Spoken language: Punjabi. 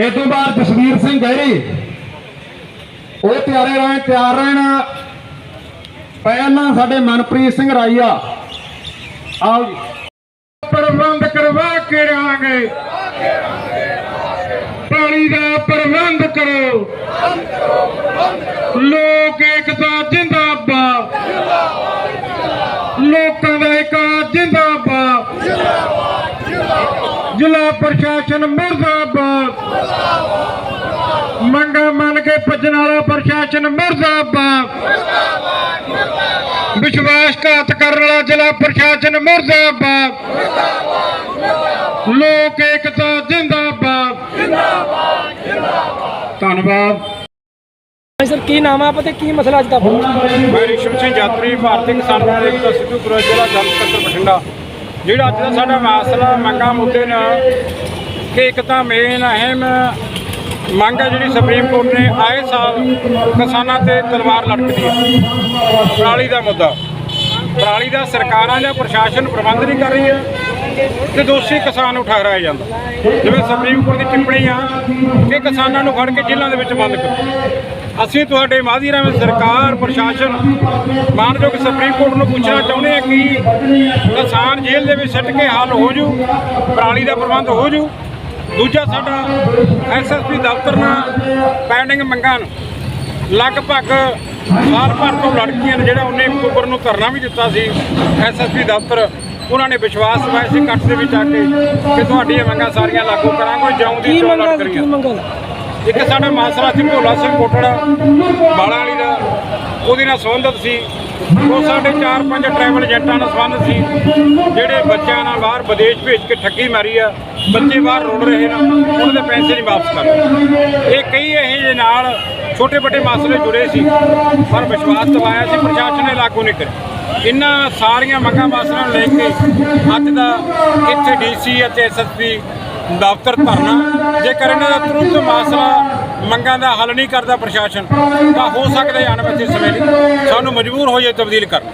ਇਹ ਤੋਂ ਬਾਅਦ ਜਸਵੀਰ ਸਿੰਘ ਗਹਿਰੀ। ਉਹ ਤਿਆਰੇ ਰਹਿਣ ਤਿਆਰ ਰਹਿਣ। ਪਹਿਲਾਂ ਸਾਡੇ ਮਨਪ੍ਰੀਤ ਸਿੰਘ ਰਾਈਆ। ਆਓ ਜੀ। ਪ੍ਰਬੰਧ ਕਰਵਾ ਕੇ ਰਹਾਂਗੇ ਪਾਣੀ ਦਾ ਪ੍ਰਬੰਧ ਕਰੋ। ਲੋਕ ਏਕਤਾ ਜਿੰਦਾਬਾਦ। ਲੋਕਾਂ ਦਾ ਏਕਾ ਜਿੰਦਾਬਾਦ। ਜ਼ਿਲ੍ਹਾ ਪ੍ਰਸ਼ਾਸਨ ਮੁਰਦਾਬਾਦ ਮੰਗਾ ਵਾਲਾ ਪ੍ਰਸ਼ਾਸਨ ਮੁਰਦਾਬਾਦ। ਵਿਸ਼ਵਾਸਘਾਤ ਕਰਨ ਵਾਲਾ ਜ਼ਿਲ੍ਹਾ ਪ੍ਰਸ਼ਾਸਨ ਮੁਰਦਾਬਾਦ। ਲੋਕ ਏਕਤਾ ਜਿੰਦਾਬਾਦ। ਧੰਨਵਾਦ। ਸਰ ਕੀ ਨਾਮ ਆ ਆਪ ਤੇ ਕੀ ਮਸਲਾ ਅੱਜ ਦਾ? ਮੈਂ ਰਿਸ਼ਮ ਸਿੰਘ ਯਾਤਰੀ ਭਾਰਤੀ ਕਿਸਾਨ ਪਾਰਟੀ ਦਾ ਸਿੱਧੂ ਫਿਰੋਜ਼ ਜ਼ਿਲ੍ਹਾ ਜਨ ਸਕੱਤਰ ਬਠਿੰਡਾ। ਜਿਹੜਾ ਅੱਜ ਦਾ ਸਾਡਾ ਮਸਲਾ ਮੰਗਾਂ ਮੁੱਦੇ ਨੇ ਕਿ ਇੱਕ ਤਾਂ ਮੇਨ ਅਹਿਮ ਮੰਗ ਹੈ ਜਿਹੜੀ ਸੁਪਰੀਮ ਕੋਰਟ ਨੇ ਆਏ ਸਾਲ ਕਿਸਾਨਾਂ ਤੇ ਤਲਵਾਰ ਲਟਕਦੀ ਹੈ। ਪਰਾਲੀ ਦਾ ਮੁੱਦਾ। ਪਰਾਲੀ ਦਾ ਸਰਕਾਰਾਂ ਜਾਂ ਪ੍ਰਸ਼ਾਸਨ ਪ੍ਰਬੰਧ ਨਹੀਂ ਕਰ ਰਹੀ ਹੈ ਤੇ ਦੋਸ਼ੀ ਕਿਸਾਨ ਨੂੰ ਠਹਿਰਾਇਆ ਜਾਂਦਾ। ਜਿਵੇਂ ਸੁਪਰੀਮ ਕੋਰਟ ਦੀ ਟਿੱਪਣੀ ਆ ਕਿ ਕਿਸਾਨਾਂ ਨੂੰ ਫੜ ਕੇ ਜੇਲ੍ਹਾਂ ਦੇ ਵਿੱਚ ਬੰਦ ਕਰੋ। ਅਸੀਂ ਤੁਹਾਡੇ ਮਾਧਿਅਮ ਰਾਹੀਂ ਸਰਕਾਰ, ਪ੍ਰਸ਼ਾਸਨ ਮਾਨਯੋਗ ਸੁਪਰੀਮ ਕੋਰਟ ਨੂੰ ਪੁੱਛਣਾ ਚਾਹੁੰਦੇ ਹਾਂ ਕਿ ਕਿਸਾਨ ਜੇਲ੍ਹ ਦੇ ਵਿੱਚ ਸੱਟ ਕੇ ਹੱਲ ਹੋ ਜੂ ਪਰਾਲੀ ਦਾ ਪ੍ਰਬੰਧ ਹੋ ਜੂ ਦੂਜਾ ਸਾਡਾ ਐਸਐਸਪੀ ਦਫ਼ਤਰ ਨਾਲ ਪੈਂਡਿੰਗ ਮੰਗਾਂ ਨੂੰ ਲਗਭਗ ਸਾਲ ਭਰ ਤੋਂ ਲੜਕੀਆਂ ਨੇ ਜਿਹੜਾ 19 ਅਕਤੂਬਰ ਨੂੰ ਧਰਨਾ ਵੀ ਦਿੱਤਾ ਸੀ ਐਸਐਸਪੀ ਦਫ਼ਤਰ ਉਹਨਾਂ ਨੇ ਵਿਸ਼ਵਾਸ ਦਿਵਾਇਆ ਸੀ ਇਕੱਠ ਦੇ ਵਿੱਚ ਆ ਕੇ ਕਿ ਤੁਹਾਡੀਆਂ ਮੰਗਾਂ ਸਾਰੀਆਂ ਲਾਗੂ ਕਰਾਂਗੇ ਜਿਉਂ ਦੀ ਕੀ ਤਿਉਂ ਮੰਗਾ ਲੜ ਕਰੀਆਂ ਇੱਕ ਸਾਡਾ ਮਾਸਰਾ ਸੀ ਭੋਲਾ ਸਿੰਘ ਕੋਟੜਾ ਬਾਲਾਂ ਵਾਲੀ ਦਾ ਉਹਦੇ ਨਾਲ ਸੰਬੰਧਿਤ ਸੀ। ਉਹ ਸਾਡੇ 4-5 ਟਰੈਵਲ ਏਜੰਟਾਂ ਨਾਲ ਸੰਬੰਧਿਤ ਸੀ ਜਿਹੜੇ ਬੱਚਿਆਂ ਨਾਲ ਬਾਹਰ ਵਿਦੇਸ਼ ਭੇਜ ਕੇ ਠੱਗੀ ਮਾਰੀ ਆ। ਬੱਚੇ ਬਾਹਰ ਰੁੜ ਰਹੇ ਨੇ, ਉਹਨਾਂ ਦੇ ਪੈਸੇ ਨਹੀਂ ਵਾਪਸ ਕਰ ਇਹ ਕਈ ਇਹ ਜਿਹੇ ਨਾਲ ਛੋਟੇ ਵੱਡੇ ਮਸਲੇ ਜੁੜੇ ਸੀ, ਪਰ ਵਿਸ਼ਵਾਸ ਦਵਾਇਆ ਸੀ, ਪ੍ਰਸ਼ਾਸਨ ਨੇ ਲਾਗੂ ਨਹੀਂ ਕਰੇ ਇਹਨਾਂ ਸਾਰੀਆਂ ਮੰਗਾਂ ਮਸਲਿਆਂ ਨੂੰ ਲੈ ਕੇ ਅੱਜ ਦਾ ਇੱਥੇ ਡੀਸੀ ਅਤੇ ਐਸਐਸਪੀ ਦਫ਼ਤਰ ਧਰਨਾ, ਜੇਕਰ ਇਹਨਾਂ ਦਾ ਤੁਰੰਤ ਮਸਲਾ ਮੰਗਾਂ ਦਾ ਹੱਲ ਨਹੀਂ ਕਰਦਾ ਪ੍ਰਸ਼ਾਸਨ, ਤਾਂ ਹੋ ਸਕਦਾ ਹੈ ਆਉਣ ਸਮੇਂ ਲਈ ਸਾਨੂੰ ਮਜਬੂਰ ਹੋ ਜਾਏ, ਤਬਦੀਲ ਕਰਨ